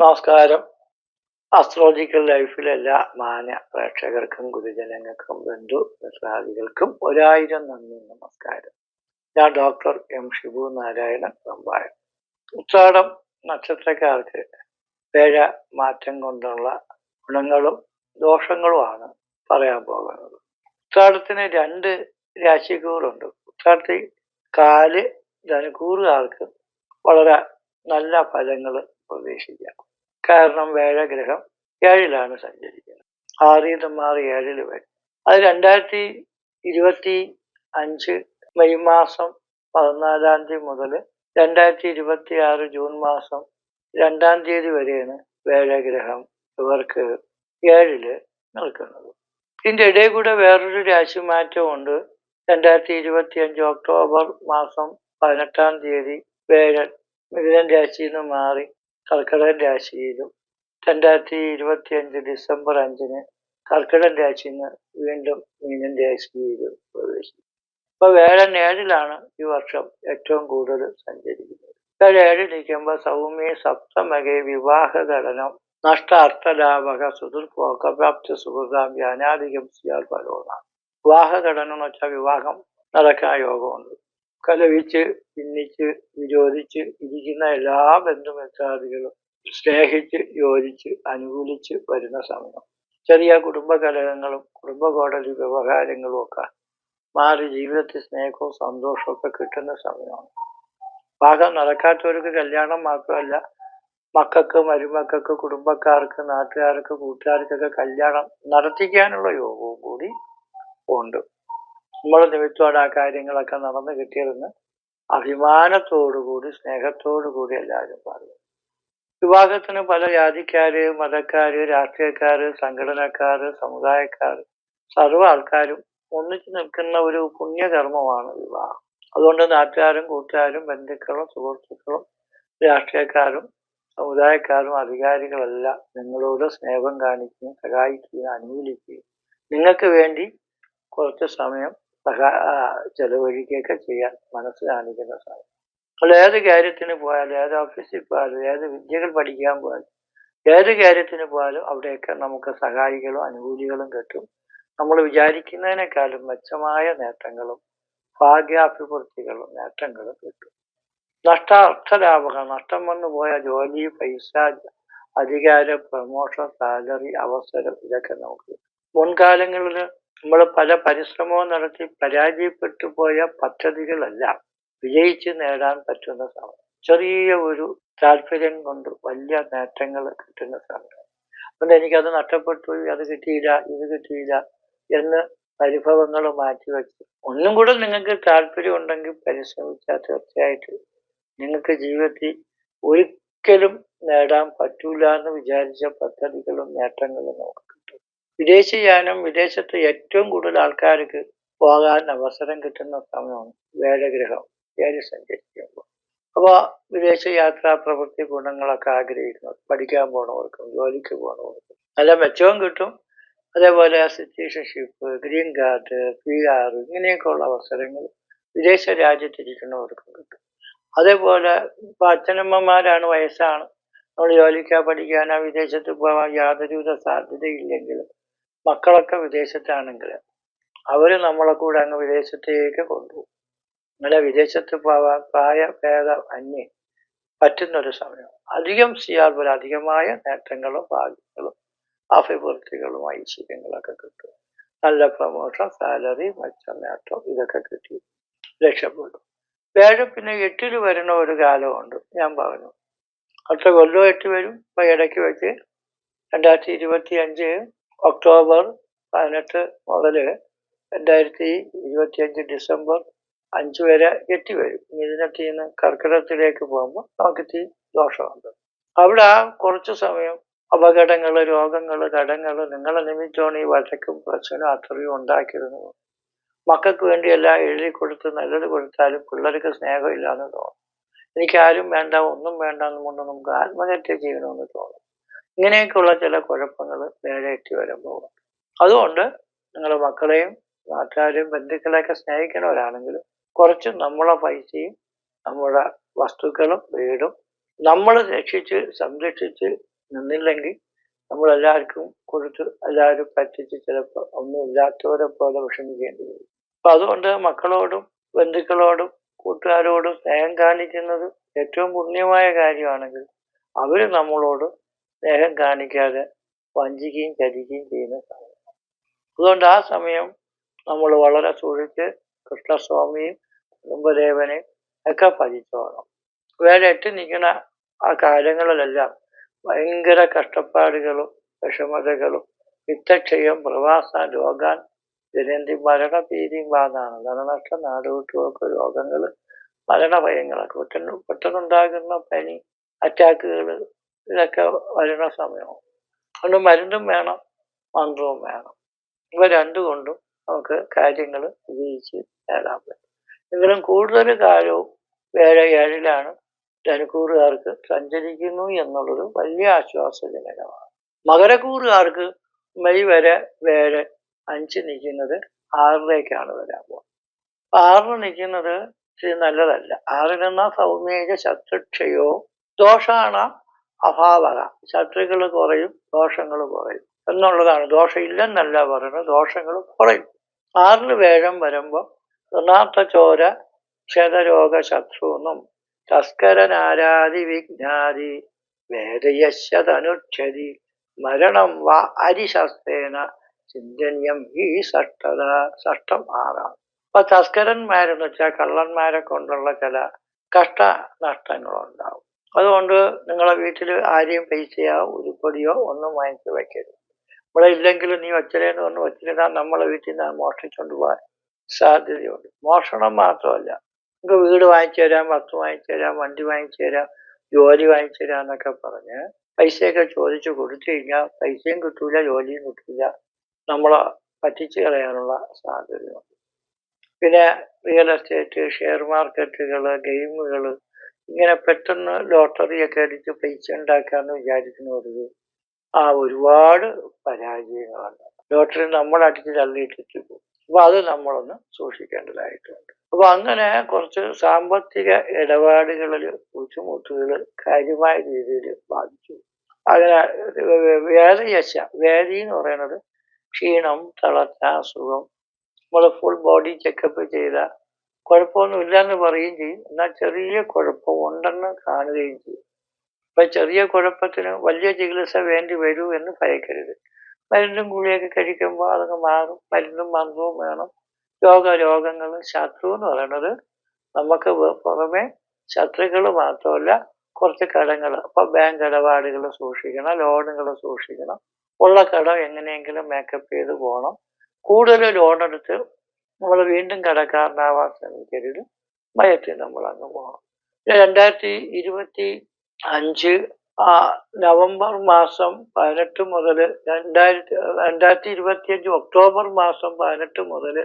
നമസ്കാരം. അസ്ട്രോളജിക്കൽ ലൈഫിലെ എല്ലാ മാന്യ പ്രേക്ഷകർക്കും ഗുരുജനങ്ങൾക്കും ബന്ധു മിത്രാദികൾക്കും ഒരായിരം നന്ദി നമസ്കാരം. ഞാൻ ഡോക്ടർ എം ഷിബു നാരായണൻ വെമ്പായം ഉത്രാടം നക്ഷത്രക്കാർക്ക് പേഴ മാറ്റം കൊണ്ടുള്ള ഗുണങ്ങളും ദോഷങ്ങളുമാണ് പറയാൻ പോകുന്നത്. ഉത്രാടത്തിന് രണ്ട് രാശിക്കൂറുണ്ട്. ഉത്രാടത്തിൽ കാൽ ധനുക്കൂറുകാർക്ക് വളരെ നല്ല ഫലങ്ങൾ പ്രതീക്ഷിക്കാം. കാരണം വേഴഗ്രഹം ഏഴിലാണ് സഞ്ചരിക്കുന്നത്. ആറിൽ നിന്ന് മാറി ഏഴിൽ വരും. അത് രണ്ടായിരത്തി ഇരുപത്തി അഞ്ച് മെയ് മാസം പതിനാലാം തീയതി മുതൽ രണ്ടായിരത്തി ഇരുപത്തി ആറ് ജൂൺ മാസം രണ്ടാം തീയതി വരെയാണ് വേഴഗ്രഹം ഇവർക്ക് ഏഴിൽ നിൽക്കുന്നത്. ഇതിന്റെ ഇടയിൽ കൂടെ വേറൊരു രാശി മാറ്റമുണ്ട് രണ്ടായിരത്തി ഇരുപത്തി അഞ്ച് ഒക്ടോബർ മാസം പതിനെട്ടാം തീയതി വേഴൻ മിഥുനൻ രാശിയിൽ നിന്ന് മാറി കർക്കിടകൻ രാശിയിലും രണ്ടായിരത്തി ഇരുപത്തി അഞ്ച് ഡിസംബർ അഞ്ചിന് കർക്കിടക രാശിയിൽ നിന്ന് വീണ്ടും മീനൻ രാശിയിലും പ്രവേശിക്കും. ഇപ്പൊ വേഴൻ ഏഴിലാണ് ഈ വർഷം ഏറ്റവും കൂടുതൽ സഞ്ചരിക്കുന്നത്. വേഴ ഏഴിൽ സൗമ്യ സപ്തമകെ വിവാഹ ഘടനം നഷ്ട അർത്ഥലാഭക സുദുർഭോഗപ്രാപ്തി സുഹൃതാം ജ്ഞാനാധികം സിയാൽ ഫലവുമാണ് വിവാഹ ഘടന എന്ന് വെച്ചാൽ വിവാഹം നടക്കാൻ യോഗമുണ്ട്. കലവിച്ച് ഭിന്നിച്ച് വിരോധിച്ച് ഇരിക്കുന്ന എല്ലാ ബന്ധുമിത്രാദികളും സ്നേഹിച്ച് യോജിച്ച് അനുകൂലിച്ച് വരുന്ന സമയം ചെറിയ കുടുംബ കലഹങ്ങളും കുടുംബ കോടതി വ്യവഹാരങ്ങളും ഒക്കെ മാറി ജീവിതത്തിൽ സ്നേഹവും സന്തോഷവും ഒക്കെ കിട്ടുന്ന സമയമാണ് ഭാഗം നടക്കാത്തവർക്ക് കല്യാണം മാത്രമല്ല മക്കൾക്ക് മരുമക്കൾക്ക് കുടുംബക്കാർക്ക് നാട്ടുകാർക്ക് കൂട്ടുകാർക്കൊക്കെ കല്യാണം നടത്തിക്കാനുള്ള യോഗവും കൂടി ഉണ്ട്. നമ്മൾ നിമിത്തമാണ് ആ കാര്യങ്ങളൊക്കെ നടന്നു കിട്ടിയതെന്ന് അഭിമാനത്തോടുകൂടി സ്നേഹത്തോടുകൂടി എല്ലാവരും പറയും വിവാഹത്തിന് പല ജാതിക്കാര് മതക്കാര് രാഷ്ട്രീയക്കാര് സംഘടനക്കാര് സമുദായക്കാര് സർവ ആൾക്കാരും ഒന്നിച്ചു നിൽക്കുന്ന ഒരു പുണ്യകർമ്മമാണ് വിവാഹം. അതുകൊണ്ട് നാട്ടുകാരും കൂട്ടുകാരും ബന്ധുക്കളും സുഹൃത്തുക്കളും രാഷ്ട്രീയക്കാരും സമുദായക്കാരും അധികാരികളെല്ലാം നിങ്ങളോട് സ്നേഹം കാണിക്കുകയും സഹായിക്കുകയും അനുകൂലിക്കുകയും നിങ്ങൾക്ക് വേണ്ടി കുറച്ച് സമയം സഹാ ചെലവഴിക്കുകയൊക്കെ ചെയ്യാൻ മനസ്സ് കാണിക്കുന്ന സാധനം. നമ്മൾ ഏത് കാര്യത്തിന് പോയാലും ഏത് ഓഫീസിൽ പോയാലും ഏത് വിദ്യകൾ പഠിക്കാൻ പോയാലും ഏത് കാര്യത്തിന് പോയാലും അവിടെയൊക്കെ നമുക്ക് സഹായികളും അനുകൂലികളും കിട്ടും. നമ്മൾ വിചാരിക്കുന്നതിനേക്കാളും മെച്ചമായ നേട്ടങ്ങളും ഭാഗ്യാഭിവൃദ്ധികളും നേട്ടങ്ങളും കിട്ടും. നഷ്ട അർത്ഥലാഭങ്ങൾ നഷ്ടം വന്നു പോയ ജോലി പൈസ അധികാരം പ്രമോഷൻ സാലറി അവസരം ഇതൊക്കെ നമുക്ക് മുൻകാലങ്ങളിൽ നമ്മൾ പല പരിശ്രമവും നടത്തി പരാജയപ്പെട്ടു പോയ പദ്ധതികളെല്ലാം. വിജയിച്ച് നേടാൻ പറ്റുന്ന സമയം. ചെറിയ ഒരു താല്പര്യം കൊണ്ട് വലിയ നേട്ടങ്ങൾ കിട്ടുന്ന സമയം. അതുകൊണ്ട് എനിക്കത് നഷ്ടപ്പെട്ടു. അത് കിട്ടിയില്ല ഇത് കിട്ടിയില്ല എന്ന് പരിഭവങ്ങൾ മാറ്റിവെച്ച്. ഒന്നും കൂടെ നിങ്ങൾക്ക് താല്പര്യം ഉണ്ടെങ്കിൽ പരിശ്രമിച്ചാൽ തീർച്ചയായിട്ടും നിങ്ങൾക്ക് ജീവിതത്തിൽ ഒരിക്കലും നേടാൻ പറ്റൂല എന്ന് വിചാരിച്ച പദ്ധതികളും നേട്ടങ്ങളും കിട്ടും വിദേശയാനം വിദേശത്ത് ഏറ്റവും കൂടുതൽ ആൾക്കാർക്ക് പോകാൻ അവസരം കിട്ടുന്ന സമയമാണ് വേദഗ്രഹം. ഏഴ് സഞ്ചരിക്കുമ്പോൾ. അപ്പോൾ വിദേശ യാത്രാ പ്രവൃത്തി ഗുണങ്ങളൊക്കെ ആഗ്രഹിക്കുന്നത് പഠിക്കാൻ പോണവർക്കും ജോലിക്ക് പോണവർക്കും. നല്ല മെച്ചവും കിട്ടും. അതേപോലെ citizenship green card P R ഇങ്ങനെയൊക്കെയുള്ള അവസരങ്ങൾ വിദേശ രാജ്യത്തിരിക്കുന്നവർക്കും കിട്ടും. അതേപോലെ ഇപ്പം അച്ഛനമ്മമാരാണ് വയസ്സാണ്. നമ്മൾ ജോലിക്കാ പഠിക്കാനോ വിദേശത്ത് പോകാൻ യാതൊരുവിധ സാധ്യതയില്ലെങ്കിലും മക്കളൊക്കെ വിദേശത്താണെങ്കിൽ അവർ നമ്മളെ കൂടെ അങ്ങ് വിദേശത്തേക്ക് കൊണ്ടുപോകും. അങ്ങനെ വിദേശത്ത് പോവാൻ പ്രായ ഭേദം അന്യേ പറ്റുന്നൊരു സമയം അധികം ചെയ്യാൻ പോലെ അധികമായ നേട്ടങ്ങളും ഭാഗ്യങ്ങളും അഭിവൃദ്ധികളും ഐശ്വര്യങ്ങളൊക്കെ കിട്ടും. നല്ല പ്രമോഷൻ സാലറി മെച്ചം നേട്ടം ഇതൊക്കെ കിട്ടി. രക്ഷപ്പെടും. വേഴ പിന്നെ എട്ടിൽ വരുന്ന ഒരു കാലമുണ്ട്. ഞാൻ പറഞ്ഞു അടുത്ത കൊല്ലം എട്ട് വരും. ഇപ്പൊ ഇടയ്ക്ക് വെച്ച് രണ്ടായിരത്തി ഇരുപത്തി അഞ്ച് ഒക്ടോബർ പതിനെട്ട് മുതൽ രണ്ടായിരത്തി ഇരുപത്തി അഞ്ച് ഡിസംബർ അഞ്ച് വരെ എത്തി വരും. മിഥുനത്തിൽ നിന്ന് കർക്കിടകത്തിലേക്ക് പോകുമ്പോൾ നമുക്ക് തീ ദോഷമുണ്ട്. അവിടെ കുറച്ച് സമയം അപകടങ്ങൾ രോഗങ്ങൾ കടങ്ങൾ നിങ്ങളെ നിമിത്തമാണ് ഈ വഴക്കും പ്രശ്നവും അത്രയും ഉണ്ടാക്കിയിരുന്നത് മക്കൾക്ക് വേണ്ടി എഴുതി കൊടുത്ത് നല്ലത് കൊടുത്താലും പിള്ളേർക്ക് സ്നേഹമില്ലാന്ന് തോന്നും. എനിക്ക് ആരും വേണ്ട ഒന്നും വേണ്ട എന്നുകൊണ്ട് നമുക്ക് ആത്മഹത്യ ചെയ്യണമെന്ന് തോന്നും. ഇങ്ങനെയൊക്കെയുള്ള ചില കുഴപ്പങ്ങൾ നേരെ എത്തി വരുമ്പോൾ അതുകൊണ്ട് നിങ്ങളുടെ മക്കളെയും നാട്ടുകാരെയും ബന്ധുക്കളെയൊക്കെ സ്നേഹിക്കുന്നവരാണെങ്കിൽ കുറച്ച് നമ്മളെ പൈസയും നമ്മുടെ വസ്തുക്കളും വീടും നമ്മൾ രക്ഷിച്ച് സംരക്ഷിച്ച് നിന്നില്ലെങ്കിൽ നമ്മളെല്ലാവർക്കും കൊടുത്ത് എല്ലാവരും പറ്റിച്ച് ചിലപ്പോൾ ഒന്നും ഇല്ലാത്തവരെ പോലെ വിഷമിക്കേണ്ടി വരും. അപ്പൊ അതുകൊണ്ട് മക്കളോടും ബന്ധുക്കളോടും കൂട്ടുകാരോടും സ്നേഹം കാണിക്കുന്നത് ഏറ്റവും പുണ്യമായ കാര്യമാണെങ്കിൽ അവർ നമ്മളോട് സ്നേഹം കാണിക്കാതെ വഞ്ചിക്കുകയും ചതിക്കുകയും ചെയ്യുന്ന സമയം അതുകൊണ്ട് ആ സമയം നമ്മൾ വളരെ സൂക്ഷിച്ച് കൃഷ്ണസ്വാമിയും കുടുംബദേവനെയും ഒക്കെ ഭജിച്ചോണം. എത്തി നിൽക്കുന്ന ആ കാലങ്ങളിലെല്ലാം ഭയങ്കര കഷ്ടപ്പാടുകളും വിഷമതകളും വിത്തക്ഷയം പ്രവാസ രോഗാൻ ജനന്തി മരണഭീതിയും വാദാണ് ധനനഷ്ടം നാടുവിട്ടുമൊക്കെ രോഗങ്ങൾ മരണഭയങ്ങളൊക്കെ പെട്ടെന്ന് പെട്ടെന്നുണ്ടാകുന്ന പനി അറ്റാക്കുകൾ ഇതൊക്കെ വരുന്ന സമയമാണ് അതുകൊണ്ട് മരുന്നും വേണം മന്ത്രവും വേണം. ഇവ രണ്ടുകൊണ്ടും നമുക്ക് കാര്യങ്ങൾ വിജയിച്ച് നേടാൻ പറ്റും. എങ്കിലും കൂടുതൽ കാലവും വേറെ ഏഴിലാണ് ധനുക്കൂറുകാർക്ക് സഞ്ചരിക്കുന്നു എന്നുള്ളത് വലിയ ആശ്വാസജനകമാണ്. മകരക്കൂറുകാർക്ക് മെയ് വരെ വേറെ അഞ്ച് നിൽക്കുന്നത് ആറിലേക്കാണ് വരാൻ പോകുന്നത്. ആറിന് നിൽക്കുന്നത് ഇച്ചിരി നല്ലതല്ല. ആറിനെന്ന സൗമ്യജ ശത്രുക്ഷയോ ദോഷാണ് അഭാവക. ശത്രുക്കൾ കുറയും ദോഷങ്ങൾ കുറയും. എന്നുള്ളതാണ്. ദോഷമില്ലെന്നല്ല പറയുന്നത്. ദോഷങ്ങൾ കുറയും. ആറിൽ വേഴം വരുമ്പോൾ ഋണാർത്ഥ ചോര ക്ഷതരോഗ ശത്രുന്നും തസ്കരനാരാതി വിജ്ഞാതി വേദയശതനുക്ഷതി മരണം വ അരിശസ്തേന ചിന്തന്യം ഈ സഷ്ടത സഷ്ടം ആറാം. അപ്പൊ തസ്കരന്മാരെന്ന് വെച്ചാൽ കള്ളന്മാരെ കൊണ്ടുള്ള ചില കഷ്ട നഷ്ടങ്ങളുണ്ടാവും അതുകൊണ്ട് നിങ്ങളെ വീട്ടിൽ ആരെയും പൈസയോ ഉരുപ്പൊടിയോ ഒന്നും വാങ്ങിച്ച് വയ്ക്കരുത് ഇവിടെ ഇല്ലെങ്കിലും നീ വച്ചരേന്ന് പറഞ്ഞു വച്ചിരുന്നാൽ നമ്മളെ വീട്ടിൽ നിന്ന് മോഷ്ടിച്ചുകൊണ്ട് പോകാൻ സാധ്യതയുണ്ട്. മോഷണം മാത്രമല്ല. നമുക്ക് വീട് വാങ്ങിച്ചു തരാം വസ്തു വാങ്ങിച്ചു തരാം വണ്ടി വാങ്ങിച്ചു തരാം ജോലി വാങ്ങിച്ചു തരാം എന്നൊക്കെ പറഞ്ഞ് പൈസയൊക്കെ ചോദിച്ചു കൊടുത്തു കഴിഞ്ഞാൽ പൈസയും കിട്ടൂല ജോലിയും കിട്ടൂല. നമ്മളെ പറ്റിച്ചു കളയാനുള്ള സാധ്യതയുണ്ട്. പിന്നെ റിയൽ എസ്റ്റേറ്റ് ഷെയർ മാർക്കറ്റുകൾ ഗെയിമുകൾ ഇങ്ങനെ പെട്ടെന്ന് ലോട്ടറിയൊക്കെ അടിച്ച് പൈസ ഉണ്ടാക്കാന്ന് വിചാരിക്കുന്നവർക്ക് ആ ഒരുപാട് പരാജയങ്ങളുണ്ട് ലോട്ടറി നമ്മൾ അടിച്ച് തള്ളിയിട്ടിട്ട് പോകും. അപ്പൊ അത് നമ്മളൊന്ന് സൂക്ഷിക്കേണ്ടതായിട്ടുണ്ട്. അപ്പൊ അങ്ങനെ കുറച്ച് സാമ്പത്തിക ഇടപാടുകളിൽ ബുദ്ധിമുട്ടുകൾ കാര്യമായ രീതിയിൽ ബാധിച്ചു. അങ്ങനെ വേദയശ വേദി എന്ന് പറയുന്നത് ക്ഷീണം തളർച്ച അസുഖം നമ്മൾ ഫുൾ ബോഡി ചെക്കപ്പ് ചെയ്ത കുഴപ്പമൊന്നുമില്ല എന്ന് പറയുകയും ചെയ്യും. എന്നാൽ ചെറിയ കുഴപ്പം ഉണ്ടെന്ന് കാണുകയും ചെയ്യും. അപ്പൊ ചെറിയ കുഴപ്പത്തിന് വലിയ ചികിത്സ വേണ്ടി വരൂ എന്ന് ഭയക്കരുത്. മരുന്നും ഗുളിയൊക്കെ കഴിക്കുമ്പോൾ അതങ്ങ് മാറും. മരുന്നും മന്ത്രവും വേണം. രോഗ രോഗങ്ങൾ ശത്രു എന്ന് പറയുന്നത് നമുക്ക് പുറമെ ശത്രുക്കൾ മാത്രമല്ല കുറച്ച് കടങ്ങൾ. അപ്പൊ ബാങ്ക് ഇടപാടുകൾ സൂക്ഷിക്കണം ലോണുകൾ സൂക്ഷിക്കണം. ഉള്ള കടം എങ്ങനെയെങ്കിലും മേക്കപ്പ് ചെയ്ത് പോകണം. കൂടുതൽ ലോൺ എടുത്ത് നമ്മൾ വീണ്ടും കടക്കാരനാവാൻ ശ്രമിക്കരുത്. ഭയത്തിൽ നമ്മൾ അങ്ങ് പോകണം രണ്ടായിരത്തി ഇരുപത്തി അഞ്ച് ആ നവംബർ മാസം പതിനെട്ട് മുതൽ രണ്ടായിരത്തി രണ്ടായിരത്തി ഇരുപത്തി അഞ്ച് ഒക്ടോബർ മാസം പതിനെട്ട് മുതൽ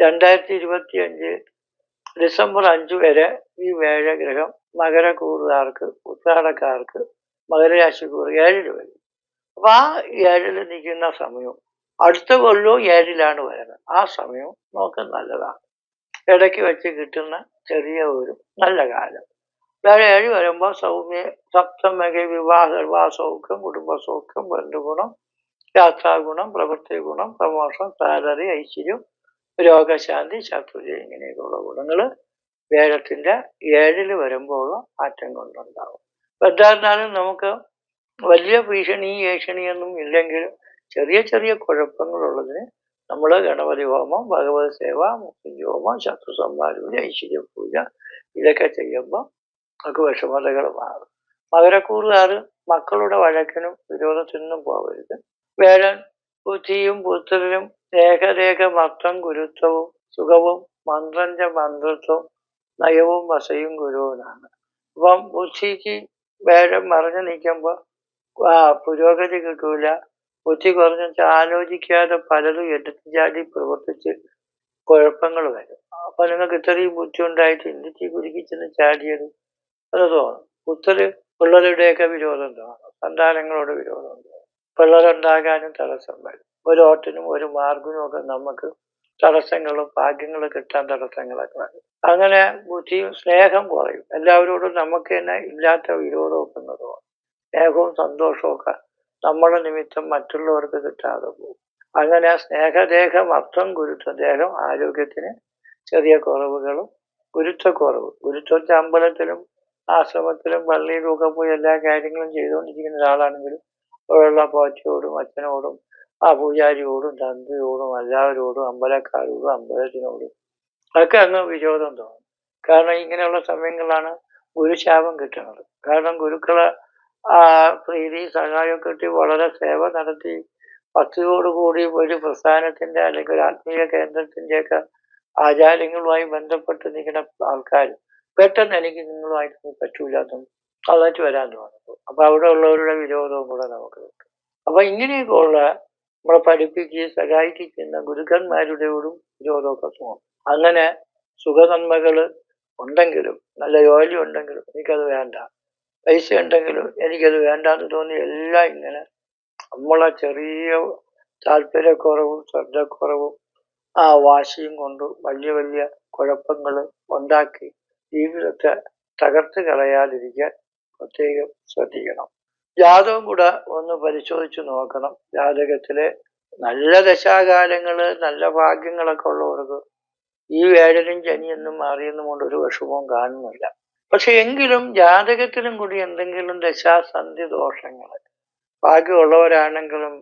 രണ്ടായിരത്തി ഇരുപത്തി അഞ്ച് ഡിസംബർ അഞ്ച് വരെ ഈ വേഴഗ്രഹം മകരക്കൂറുകാർക്ക് ഉത്രാടക്കാർക്ക് മകരരാശിക്കൂർ ഏഴിൽ വരും. അപ്പൊ ആ ഏഴിൽ നിൽക്കുന്ന സമയം അടുത്ത കൊല്ലവും ഏഴിലാണ് വരുന്നത്. ആ സമയം നമുക്ക് നല്ലതാണ്. ഇടയ്ക്ക് വെച്ച് കിട്ടുന്ന ചെറിയ ഒരു നല്ല കാലം. വേറെ ഏഴ് വരുമ്പോൾ സൗമ്യ സപ്തമക വിവാഹ സൗഖ്യം കുടുംബസൗഖ്യം ബന്ധുഗുണം യാത്രാഗുണം പ്രവൃത്തി ഗുണം പ്രമോഷം സാലറി ഐശ്വര്യം രോഗശാന്തി ശത്രുജയം ഇങ്ങനെയൊക്കെയുള്ള ഗുണങ്ങൾ വേഴത്തിന്റെ ഏഴിൽ വരുമ്പോൾ മാറ്റം കൊണ്ടുണ്ടാവും. എന്തായിരുന്നാലും നമുക്ക് വലിയ ഭീഷണി ഏഷണിയൊന്നും ഇല്ലെങ്കിലും ചെറിയ ചെറിയ കുഴപ്പങ്ങളുള്ളതിന് നമ്മൾ ഗണപതി ഹോമം ഭഗവത് സേവ മുസ്ലിം ഹോമം ശത്രു സംഹാരൂല ഐശ്വര്യ പൂജ ഇതൊക്കെ ചെയ്യുമ്പോൾ നമുക്ക് വിഷമതകൾ മാറും. മകരക്കൂറുകാർ മക്കളുടെ വഴക്കിനും വിരോധത്തിനും പോകരുത് വേഴൻ ബുദ്ധിയും പുത്രനും രേഖരേഖ മർത്തം ഗുരുത്വവും സുഖവും മന്ത്രന്റെ മന്ത്രത്വം നയവും വസയും ഗുരുവിനാണ്. അപ്പം ബുദ്ധിക്ക് വേഴം മറിഞ്ഞു നിൽക്കുമ്പോൾ പുരോഗതി കിട്ടൂല ബുദ്ധി കുറഞ്ഞു വെച്ചാൽ ആലോചിക്കാതെ പലതും എടുത്തു ചാടി പ്രവർത്തിച്ച് കുഴപ്പങ്ങൾ വരും. അപ്പൊ നിങ്ങൾക്ക് ഇത്രയും ബുദ്ധി ഉണ്ടായിട്ട് ചിന്തിച്ച് കുരുക്കി ചെന്ന് ചാടിയത് അത് തോന്നും. പുത്തര് പിള്ളേരുടെയൊക്കെ വിരോധം തോന്നും. സന്താനങ്ങളോട് വിരോധം തോന്നും. പിള്ളേരുണ്ടാകാനും തടസ്സം വരും. ഒരു ഓട്ടിനും ഒരു മാർഗിനും ഒക്കെ നമുക്ക് തടസ്സങ്ങളും ഭാഗ്യങ്ങളും കിട്ടാൻ തടസ്സങ്ങളൊക്കെ വരും. അങ്ങനെ ബുദ്ധിയും സ്നേഹം കുറയും. എല്ലാവരോടും നമുക്ക് തന്നെ ഇല്ലാത്ത വിരോധമൊക്കെ തോന്നും. സ്നേഹവും സന്തോഷവും ഒക്കെ നമ്മുടെ നിമിത്തം മറ്റുള്ളവർക്ക് കിട്ടാതെ പോകും. അങ്ങനെ ആ സ്നേഹദേഹം അർത്ഥം ഗുരുത്വ ദേഹം ആരോഗ്യത്തിന് ചെറിയ കുറവുകളും ഗുരുത്വക്കുറവ്. ഗുരുത്വത്തെ അമ്പലത്തിലും ആശ്രമത്തിലും പള്ളിയിലും ഒക്കെ പോയി എല്ലാ കാര്യങ്ങളും ചെയ്തുകൊണ്ടിരിക്കുന്ന ഒരാളാണെങ്കിലും ഉള്ള പോറ്റയോടും അച്ഛനോടും ആ പൂജാരിയോടും തന്ത്രിയോടും എല്ലാവരോടും അമ്പലക്കാരോടും അമ്പലത്തിനോടും ഒക്കെ അങ്ങ് വിരോധം തോന്നും. കാരണം ഇങ്ങനെയുള്ള സമയങ്ങളിലാണ് ഗുരുശാപം കിട്ടുന്നത്. കാരണം ഗുരുക്കളെ ആ പ്രീതി സഹായം കിട്ടി. വളരെ സേവ നടത്തി. ഭക്തിയോടുകൂടി ഒരു പ്രസ്ഥാനത്തിന്റെ അല്ലെങ്കിൽ ഒരു ആത്മീയ കേന്ദ്രത്തിന്റെയൊക്കെ ആചാര്യങ്ങളുമായി ബന്ധപ്പെട്ട് നിൽക്കുന്ന ആൾക്കാർ പെട്ടെന്ന് എനിക്ക് നിങ്ങളുമായിട്ട് പറ്റൂലാത്തും അതായിട്ട് വരാൻ തോന്നുന്നു. അപ്പൊ അവിടെ ഉള്ളവരുടെ വിരോധവും കൂടെ നമുക്ക് അപ്പൊ ഇങ്ങനെയൊക്കെ ഉള്ള നമ്മളെ പഠിപ്പിക്കുകയും സഹായിക്കുന്ന ഗുരുക്കന്മാരുടെയോടും വിരോധമൊക്കെ തോന്നും. അങ്ങനെ സുഖനന്മകൾ ഉണ്ടെങ്കിലും നല്ല ജോലി ഉണ്ടെങ്കിലും എനിക്കത് വേണ്ട. പൈസ ഉണ്ടെങ്കിലും എനിക്കത് വേണ്ടാന്ന് തോന്നി എല്ലാം ഇങ്ങനെ നമ്മളെ ചെറിയ താല്പര്യക്കുറവും ശ്രദ്ധക്കുറവും ആ വാശിയും കൊണ്ട് വലിയ വലിയ കുഴപ്പങ്ങൾ ഉണ്ടാക്കി ജീവിതത്തെ തകർത്ത് കളയാതിരിക്കാൻ പ്രത്യേകം ശ്രദ്ധിക്കണം. ജാതകം കൂടെ ഒന്ന് പരിശോധിച്ച് നോക്കണം. ജാതകത്തിലെ നല്ല ദശാകാലങ്ങൾ നല്ല ഭാഗ്യങ്ങളൊക്കെ ഉള്ളവർക്ക് ഈ വേഴനും ശനിയെന്നും മാറിയെന്നും കൊണ്ട് ഒരു വിഷമവും കാണുന്നില്ല. പക്ഷെ എങ്കിലും ജാതകത്തിലും കൂടി എന്തെങ്കിലും ദശാസന്ധി ദോഷങ്ങൾ ഭാഗ്യമുള്ളവരാണെങ്കിലും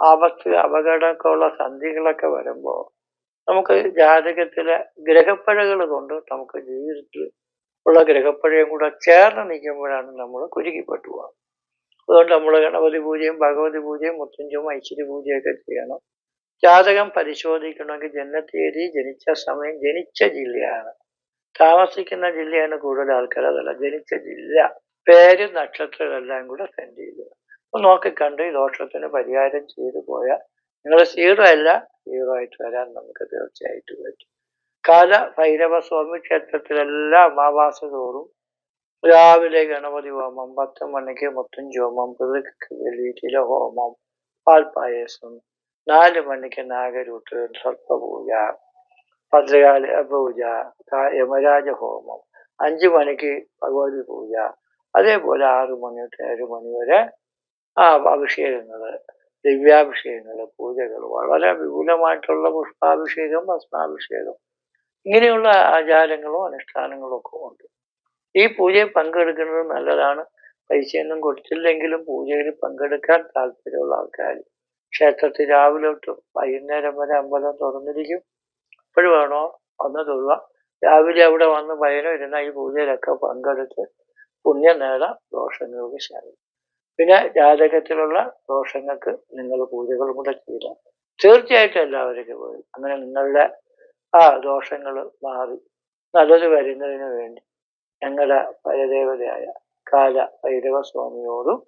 ആപത്ത് അപകടമൊക്കെ ഉള്ള സന്ധികളൊക്കെ വരുമ്പോൾ നമുക്ക് ജാതകത്തിലെ ഗ്രഹപ്പഴകൾ കൊണ്ട് നമുക്ക് ജീവിതത്തിൽ ഉള്ള ഗ്രഹപ്പഴയും കൂടെ ചേർന്ന് നിൽക്കുമ്പോഴാണ് നമ്മൾ കുരുക്കിപ്പെട്ടു പോകുന്നത് അതുകൊണ്ട് നമ്മൾ ഗണപതി പൂജയും ഭഗവതി പൂജയും മുത്തഞ്ചും ഐശ്വര്യ പൂജയൊക്കെ ചെയ്യണം. ജാതകം പരിശോധിക്കണമെങ്കിൽ ജനനത്തീയതി ജനിച്ച സമയം ജനിച്ച ജില്ലയാണ്. താമസിക്കുന്ന ജില്ലയാണ് കൂടുതൽ ആൾക്കാർ അതല്ല ജനിച്ച ജില്ല. പേര് നക്ഷത്രം എല്ലാം കൂടെ സെൻഡ് ചെയ്തു. അപ്പൊ നോക്കിക്കണ്ട് ഈ ദോഷത്തിന് പരിഹാരം ചെയ്തു പോയാൽ നിങ്ങൾ സീറോ അല്ല സീറോ ആയിട്ട് വരാൻ നമുക്ക് തീർച്ചയായിട്ടും പറ്റും. കാല ഭൈരവ സ്വാമി ക്ഷേത്രത്തിലെല്ലാം അമാവാസ തോറും രാവിലെ ഗണപതി ഹോമം പത്ത് മണിക്ക് മുത്തഞ്ച് ഹോമം പിതൃക്ക് വെള്ളിയിലെ ഹോമം പാൽപ്പായസം നാല് മണിക്ക് നാഗരൂട്ട് സർപ്പപൂജ ഭദ്രകാളി പൂജ. യമരാജ ഹോമം അഞ്ചു മണിക്ക് ഭഗവതി പൂജ. അതേപോലെ ആറു മണി തൊട്ട് ഏഴ് മണി വരെ ആ അഭിഷേകങ്ങൾ ദിവ്യാഭിഷേകങ്ങൾ പൂജകൾ വളരെ വിപുലമായിട്ടുള്ള പുഷ്പാഭിഷേകം ഭസ്മാഭിഷേകം ഇങ്ങനെയുള്ള ആചാരങ്ങളും അനുഷ്ഠാനങ്ങളും ഒക്കെ ഉണ്ട്. ഈ പൂജയിൽ പങ്കെടുക്കുന്നത് നല്ലതാണ്. പൈസയൊന്നും കൊടുത്തില്ലെങ്കിലും പൂജയിൽ പങ്കെടുക്കാൻ താല്പര്യമുള്ള ആൾക്കാർ ക്ഷേത്രത്തിൽ രാവിലെ തൊട്ട് വൈകുന്നേരം വരെ അമ്പലം തുറന്നിരിക്കും. എപ്പോഴും വേണോ അന്ന് തൊഴുക രാവിലെ അവിടെ വന്ന് പയ്യനോ ഇരുന്ന ഈ പൂജയിലൊക്കെ പങ്കെടുത്ത് പുണ്യം നേടാം ദോഷങ്ങൾക്ക് ശാന്തി പിന്നെ ജാതകത്തിലുള്ള ദോഷങ്ങൾക്ക് നിങ്ങൾ പൂജകൾ കൂടെ ചെയ്യുക തീർച്ചയായിട്ടും എല്ലാവരും പോയി അങ്ങനെ നിങ്ങളുടെ ആ ദോഷങ്ങൾ മാറി നല്ലത് വരുന്നതിന് വേണ്ടി ഞങ്ങളുടെ പരദേവതയായ കാല ഭൈരവ സ്വാമിയോടും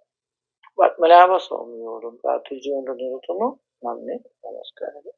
പത്മനാഭ സ്വാമിയോടും പ്രാർത്ഥിച്ചുകൊണ്ട് നിർത്തുന്നു. നന്ദി നമസ്കാരം.